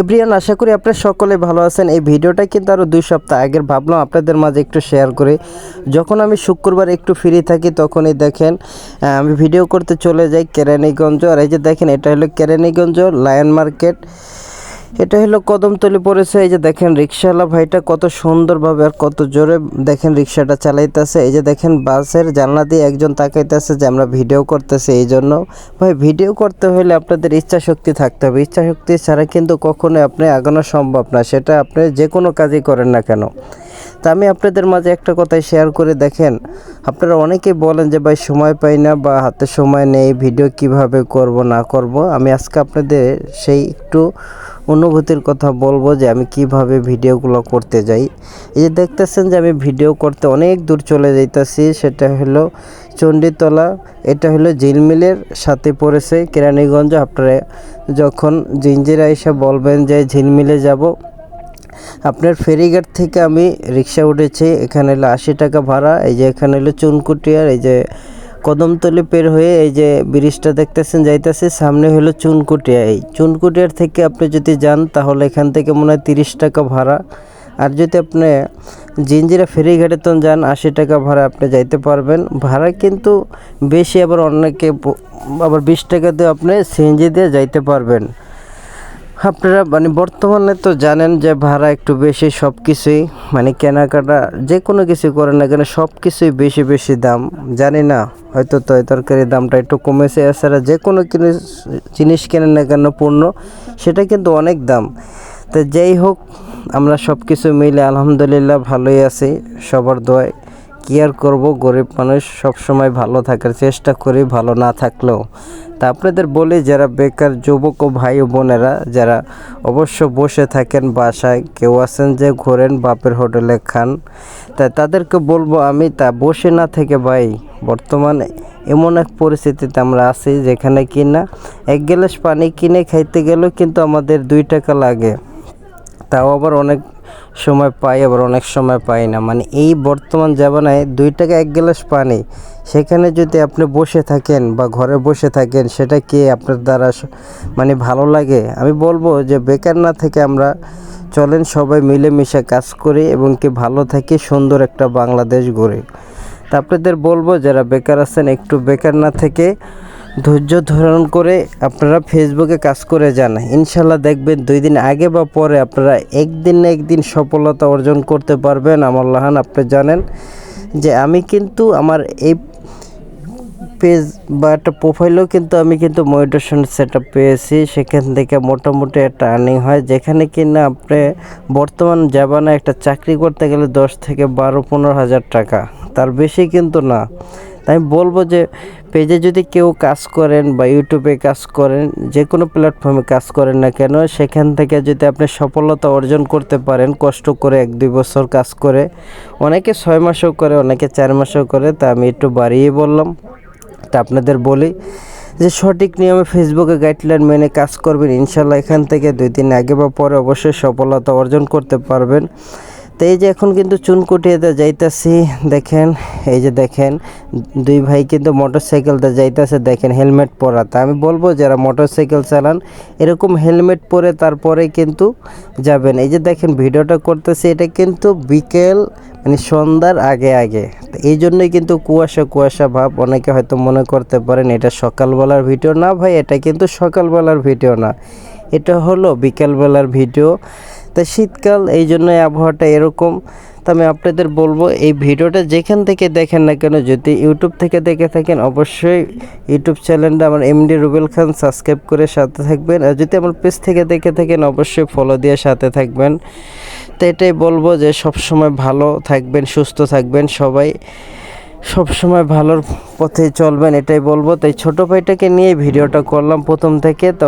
Everyone আশা করি আপনারা সকলে ভালো আছেন। এই ভিডিওটা কিন্তু আরও দুই সপ্তাহ আগের ভাবলাম আপনাদের মাঝে একটু শেয়ার করে। যখন আমি শুক্রবার একটু ফ্রি থাকি, তখনই দেখেন আমি ভিডিও করতে চলে যাই কেরানীগঞ্জ। আর এই যে দেখেন, এটা হলো কেরানীগঞ্জ লায়ন মার্কেট। এটা হলো কদমতলি পড়েছে, এই যে দেখেন রিক্সাওয়ালা ভাইটা কত সুন্দরভাবে আর কত জোরে দেখেন রিক্সাটা চালাইতেছে। এই যে দেখেন বাসের জানলা দিয়ে একজন তাকাইতেছে যে আমরা ভিডিও করতেছি এই জন্য। ভাই, ভিডিও করতে হলে আপনাদের ইচ্ছা শক্তি থাকতে হবে। ইচ্ছা শক্তি ছাড়া কিন্তু কখনোই আপনি আগানো সম্ভব না, সেটা আপনি যে কোনো কাজই করেন না কেন। তা আমি আপনাদের মাঝে একটা কথাই শেয়ার করে দেখেন। আপনারা অনেকেই বলেন যে, ভাই, সময় পাই না বা হাতে সময় নেই ভিডিও কীভাবে করব, না করব? আমি আজকে আপনাদের সেই একটু অনুভূতির কথা বলব যে, আমি কীভাবে ভিডিওগুলো করতে যাই। এই যে দেখতেছেন যে, আমি ভিডিও করতে অনেক দূর চলে যাইতাছি, সেটা হলো চণ্ডীতলা। এটা হলো ঝিলমিলের সাথে পড়েছে কেরানীগঞ্জ। আপনারা যখন জিঞ্জিরা এসে বলবেন যে ঝিলমিলে যাব আপনার ফেরিঘাট থেকে আমি রিক্সা উঠেছি, এখানে হলো আশি টাকা ভাড়া, এই যে এখানে হলো চুনকুটিয়ার এই যে কদমতলি পের হয়ে এই যে ব্রিজটা দেখতেছেন, যাইতেছে, সামনে হলো চুনকুটিয়া এই চুনকুটিয়ার থেকে আপনি যদি যান, তাহলে এখান থেকে মনে হয় তিরিশ টাকা ভাড়া। আর যদি আপনি জিঞ্জিরা ফেরিঘাটে তো যান, আশি টাকা ভাড়া আপনি যাইতে পারবেন। ভাড়া কিন্তু বেশি, আবার অনেকে আবার বিশ টাকা দিয়ে আপনি সিএনজি দিয়ে যাইতে পারবেন। আপনারা মানে বর্তমানে তো জানেন যে ভাড়া একটু বেশি সব কিছুই মানে কেনাকাটা যে কোনো কিছু করেন না কেন সব কিছুই বেশি বেশি দাম। জানি না, হয়তো তো তরকারির দামটা একটু কমেছে, এছাড়া যে কোনো জিনিস জিনিস কেনেন না কেন পণ্য, সেটা কিন্তু অনেক দাম। তো যেই হোক, আমরা সব কিছু মিলে আলহামদুলিল্লাহ ভালোই আছি, সবার দোয়ায়। কি আর করব? গরিব মানুষ সব সময় ভালো থাকার চেষ্টা করি, ভালো না থাকলেও। তা আপনাদের বলি, যারা বেকার যুবক ও ভাই ও বোনেরা, যারা অবশ্য বসে থাকেন বাসায়, কেউ আছেন যে ঘোরেন, বাপের হোটেলে খান তাই তাদেরকে বলব আমি, তা বসে না থেকে ভাই, বর্তমানে এমন এক পরিস্থিতিতে আমরা আছি, যেখানে কিনা এক গ্লাস পানি কিনে খাইতে গেলেও কিন্তু আমাদের দুই টাকা লাগে। তাও আবার অনেক সময় পাই, আবার অনেক সময় পাই না। মানে এই বর্তমান জামানায় দুই টাকা এক গ্লাস পানি, সেখানে যদি আপনি বসে থাকেন বা ঘরে বসে থাকেন, সেটা কি আপনার দ্বারা মানে ভালো লাগে? আমি বলব যে বেকার না থেকে আমরা চলেন, সবাই মিলেমিশে কাজ করি এবং কি ভালো থাকি, সুন্দর একটা বাংলাদেশ গড়ে। তা আপনাদের বলব, যারা বেকার আছেন, একটু বেকার না থেকে ধৈর্য ধারণ করে আপনারা ফেসবুকে কাজ করে যান। ইনশাল্লাহ দেখবেন দুই দিন আগে বা পরে আপনারা একদিন না একদিন সফলতা অর্জন করতে পারবেন। আমার লাহান, আপনি জানেন যে আমি কিন্তু আমার এই পেজ বা একটা প্রোফাইলেও কিন্তু আমি কিন্তু মনিটেশন সেট আপ পেয়েছি। সেখান থেকে মোটামুটি একটা আর্নিং হয়। যেখানে কিনা আপনি বর্তমান জামানা একটা চাকরি করতে গেলে দশ থেকে বারো, পনেরো হাজার টাকা। তার বেশি কিন্তু না। তাই বলব যে পেজে যদি কেউ কাজ করেন বা ইউটিউবে কাজ করেন যে কোনো প্ল্যাটফর্মে কাজ করেন না কেন, সেখান থেকে যদি আপনি সফলতা অর্জন করতে পারেন, কষ্ট করে এক দুই বছর কাজ করে, অনেকে ছয় মাসও করে, অনেকে চার মাসও করে, তা আমি একটু বাড়িয়ে বললাম। তা আপনাদের বলি যে সঠিক নিয়মে ফেসবুকে গাইডলাইন মেনে কাজ করবেন, ইনশাল্লাহ এখান থেকে দুই দিন আগে বা পরে অবশ্যই সফলতা অর্জন করতে পারবেন। তো এই যে এখন কিন্তু চুন চুনকুটিয়াতে যাইতাছি, দেখেন, এই যে দেখেন, দুই ভাই কিন্তু মোটর সাইকেলতে যাইতেছে, দেখেন হেলমেট পরা। তা আমি বলব যারা মোটর সাইকেল চালান, এরকম হেলমেট পরে তারপরে কিন্তু যাবেন। এই যে দেখেন, ভিডিওটা করতেছি, এটা কিন্তু বিকেল মানে সন্ধ্যার আগে আগে। এই জন্যই কিন্তু কুয়াশা কুয়াশা ভাব, অনেকে হয়তো মনে করতে পারেন এটা সকালবেলার ভিডিও। না ভাই, এটা কিন্তু সকালবেলার ভিডিও না। এটা হলো বিকেলবেলার ভিডিও। তা শীতকাল, এই জন্যই আবহাওয়াটা এরকম। তো আমি আপনাদের বলব, এই ভিডিওটা যেখান থেকে দেখেন না কেন, যদি ইউটিউব থেকে দেখে থাকেন, অবশ্যই ইউটিউব চ্যানেলটা আমার এমডি রুবেল খান সাবস্ক্রাইব করে সাথে থাকবেন। আর যদি আমার পেজ থেকে দেখে থাকেন, অবশ্যই ফলো দিয়ে সাথে থাকবেন। তো এটাই বলব যে সব সময় ভালো থাকবেন, সুস্থ থাকবেন সবাই। সব সময় ভালোর পথে চলবেন, এটাই বলব। তাই ছোটো ভাইটাকে নিয়ে ভিডিওটা করলাম প্রথম থেকে। তো